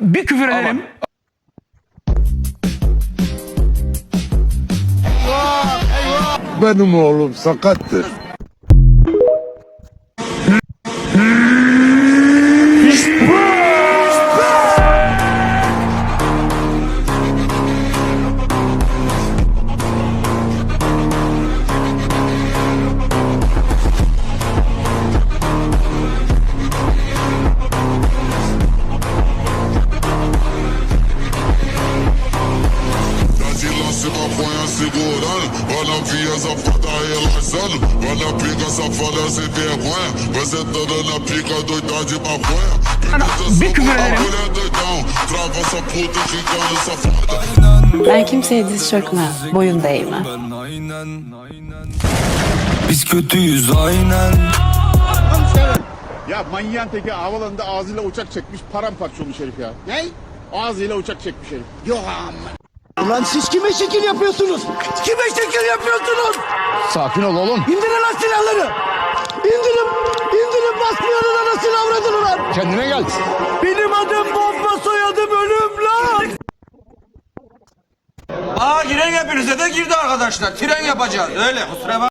bir küfür ederim. Benim oğlum sakattır. Vacilasse maconha segurando Olha via safada relaxando Olha a pica safada sem vergonha Vai sentando na pica doida de maconha bir küfür ederim. Doidão Ben kimseye diz çökmem, boyun değme. Biz kötüyüz aynen Ya manyağın teki havalarında ağzıyla uçak çekmiş paramparça olmuş herif ya. Ne? Ağzıyla uçak çekmiş herif. Yok Ulan siz kime şekil yapıyorsunuz? Kime şekil yapıyorsunuz? Sakin ol oğlum. İndirin lan silahları. İndirin. İndirin basmayanın anasını avradın ulan. Kendine gel. Benim adım bomba soyadım ölüm lan. Aa giren hepinize de girdi arkadaşlar. Tren yapacağız. Öyle kusura bak.